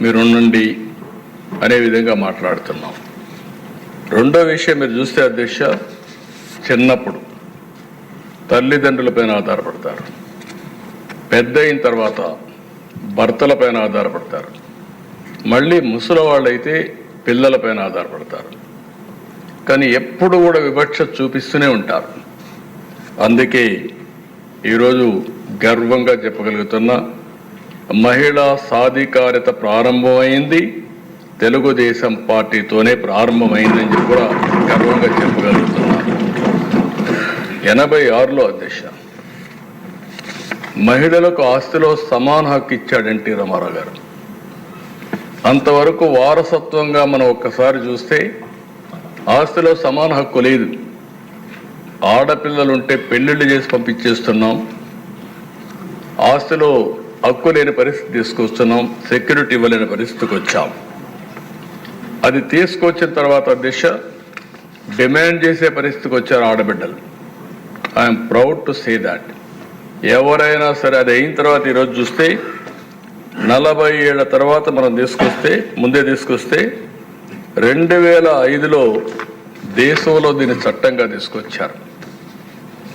మీరుండండి అనే విధంగా మాట్లాడుతున్నాం. రెండో విషయం మీరు చూస్తే అధ్యక్ష చిన్నప్పుడు తల్లిదండ్రులపైన ఆధారపడతారు. పెద్ద అయిన తర్వాత భర్తలపైన ఆధారపడతారు. మళ్ళీ ముసలి వాళ్ళైతే పిల్లలపైన ఆధారపడతారు. కానీ ఎప్పుడు కూడా వివక్ష చూపిస్తూనే ఉంటారు. అందుకే ఈరోజు గర్వంగా చెప్పగలుగుతున్నా మహిళా సాధికారిత ప్రారంభమైంది. తెలుగుదేశం పార్టీతోనే ప్రారంభమైందని చెప్పి కూడా గర్వంగా చెప్పగలుగుతున్నాను. ఎనభై ఆరులో అధ్యక్ష మహిళలకు ఆస్తిలో సమాన హక్కు ఇచ్చాడు ఎన్టీ రామారావు గారు. అంతవరకు వారసత్వంగా మనం ఒక్కసారి చూస్తే ఆస్తిలో సమాన హక్కు లేదు. ఆడపిల్లలుంటే పెళ్ళిళ్ళు చేసి పంపించేస్తున్నాం. ఆస్తిలో హక్కు లేని పరిస్థితి తీసుకొస్తున్నాం సెక్యూరిటీ ఇవ్వలేని పరిస్థితికి వచ్చాం. అది తీసుకొచ్చిన తర్వాత దిశ డిమాండ్ చేసే పరిస్థితికి వచ్చారు ఆడబిడ్డలు. I'm proud to say that ఎవరైనా సరే అది అయిన తర్వాత ఈరోజు చూస్తే నలభై ఏళ్ళ తర్వాత మనం తీసుకొస్తే ముందే తీసుకొస్తే రెండు వేల ఐదులో దేశంలో దీన్ని చట్టంగా తీసుకొచ్చారు.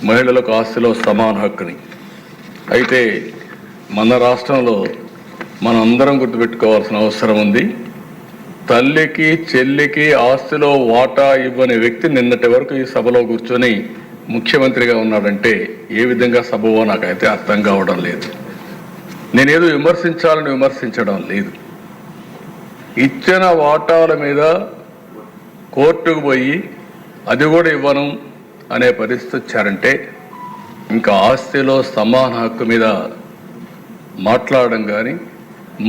మహిళలకు ఆస్తిలో సమాన హక్కుని. అయితే మన రాష్ట్రంలో మనం అందరం గుర్తుపెట్టుకోవాల్సిన అవసరం ఉంది. తల్లికి చెల్లికి ఆస్తిలో వాటా ఇవ్వని వ్యక్తి నిన్నటి వరకు ఈ సభలో కూర్చొని ముఖ్యమంత్రిగా ఉన్నాడంటే ఏ విధంగా సభవో నాకైతే అర్థం కావడం లేదు. నేనేదో విమర్శించాలని విమర్శించడం లేదు. ఇచ్చిన వాటాల మీద కోర్టుకు పోయి అది కూడా ఇవ్వను అనే పరిస్థితి వచ్చారంటే ఇంకా ఆస్తిలో సమాన హక్కు మీద మాట్లాడడం కానీ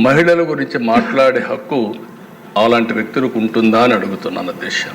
మహిళల గురించి మాట్లాడే హక్కు అలాంటి వ్యక్తులకు ఉంటుందా అని అడుగుతున్నాను దేశం